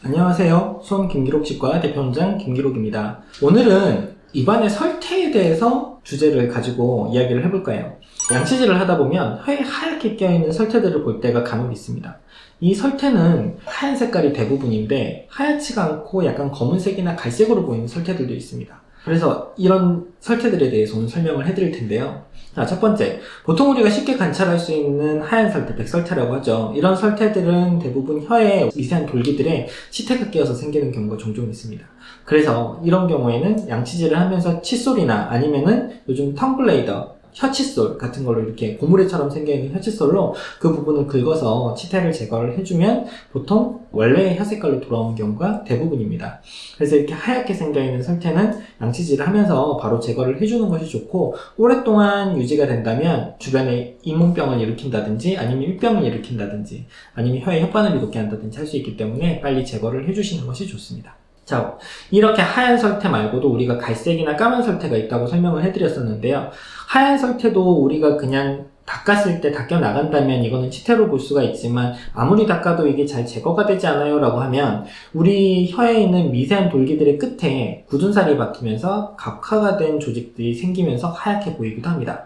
안녕하세요. 수원 김기록치과 대표원장 김기록입니다. 오늘은 입안의 설태에 대해서 주제를 가지고 이야기를 해볼 거예요. 양치질을 하다 보면 하얗게 껴있는 설태들을 볼 때가 간혹 있습니다. 이 설태는 하얀 색깔이 대부분인데 하얗지가 않고 약간 검은색이나 갈색으로 보이는 설태들도 있습니다. 그래서 이런 설태들에 대해서 설명을 해드릴 텐데요. 자, 첫 번째. 보통 우리가 쉽게 관찰할 수 있는 하얀 설태, 백설태라고 하죠. 이런 설태들은 대부분 혀에 미세한 돌기들에 치태가 끼어서 생기는 경우가 종종 있습니다. 그래서 이런 경우에는 양치질을 하면서 칫솔이나 아니면은 요즘 텅블레이더, 혀칫솔 같은 걸로 이렇게 고무래처럼 생겨있는 혀칫솔로 그 부분을 긁어서 치태를 제거를 해주면 보통 원래의 혀 색깔로 돌아오는 경우가 대부분입니다. 그래서 이렇게 하얗게 생겨있는 설태는 양치질을 하면서 바로 제거를 해주는 것이 좋고 오랫동안 유지가 된다면 주변에 잇몸병을 일으킨다든지 아니면 입병을 일으킨다든지 아니면 혀에 혓바늘이 녹게 한다든지 할 수 있기 때문에 빨리 제거를 해주시는 것이 좋습니다. 자, 이렇게 하얀 설태 말고도 우리가 갈색이나 까만 설태가 있다고 설명을 해드렸었는데요. 하얀 설태도 우리가 그냥 닦았을 때 닦여 나간다면 이거는 치태로 볼 수가 있지만 아무리 닦아도 이게 잘 제거가 되지 않아요 라고 하면 우리 혀에 있는 미세한 돌기들의 끝에 굳은 살이 박히면서 각화가 된 조직들이 생기면서 하얗게 보이기도 합니다.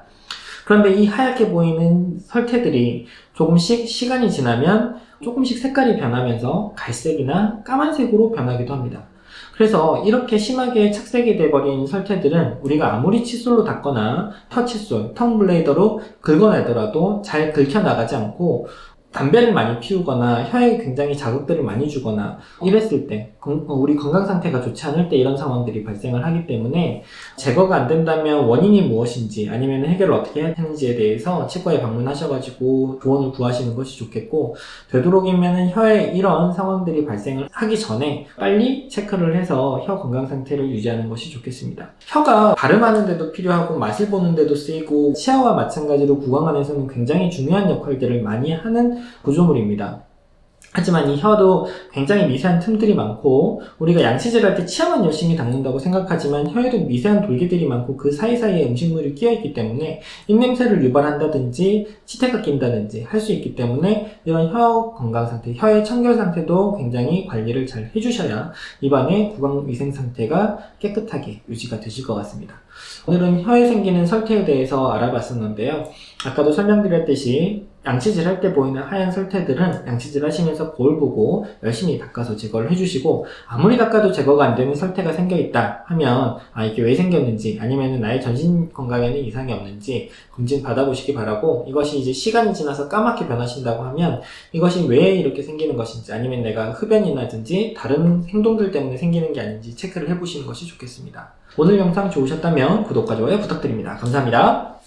그런데 이 하얗게 보이는 설태들이 조금씩 시간이 지나면 조금씩 색깔이 변하면서 갈색이나 까만색으로 변하기도 합니다. 그래서 이렇게 심하게 착색이 돼버린 설태들은 우리가 아무리 칫솔로 닦거나 터 칫솔, 텅블레이더로 긁어내더라도 잘 긁혀나가지 않고 담배를 많이 피우거나 혀에 굉장히 자극들을 많이 주거나 이랬을 때 건- 우리 건강 상태가 좋지 않을 때 이런 상황들이 발생을 하기 때문에 제거가 안 된다면 원인이 무엇인지 아니면 해결을 어떻게 해야 하는지에 대해서 치과에 방문하셔가지고 조언을 구하시는 것이 좋겠고 되도록이면 혀에 이런 상황들이 발생을 하기 전에 빨리 체크를 해서 혀 건강 상태를 유지하는 것이 좋겠습니다. 혀가 발음하는 데도 필요하고 맛을 보는 데도 쓰이고 치아와 마찬가지로 구강 안에서는 굉장히 중요한 역할들을 많이 하는 구조물입니다. 하지만 이 혀도 굉장히 미세한 틈들이 많고 우리가 양치질 할 때 치아만 열심히 닦는다고 생각하지만 혀에도 미세한 돌기들이 많고 그 사이사이에 음식물이 끼어있기 때문에 입냄새를 유발한다든지 치태가 낀다든지 할 수 있기 때문에 이런 혀 건강 상태, 혀의 청결 상태도 굉장히 관리를 잘 해주셔야 입안의 구강 위생 상태가 깨끗하게 유지가 되실 것 같습니다. 오늘은 혀에 생기는 설태에 대해서 알아봤었는데요. 아까도 설명드렸듯이 양치질 할 때 보이는 하얀 설태들은 양치질 하시면서 거울 보고 열심히 닦아서 제거를 해주시고 아무리 닦아도 제거가 안 되는 설태가 생겨 있다 하면 아 이게 왜 생겼는지 아니면 나의 전신 건강에는 이상이 없는지 검진 받아보시기 바라고 이것이 이제 시간이 지나서 까맣게 변하신다고 하면 이것이 왜 이렇게 생기는 것인지 아니면 내가 흡연이라든지 다른 행동들 때문에 생기는 게 아닌지 체크를 해보시는 것이 좋겠습니다. 오늘 영상 좋으셨다면 구독과 좋아요 부탁드립니다. 감사합니다.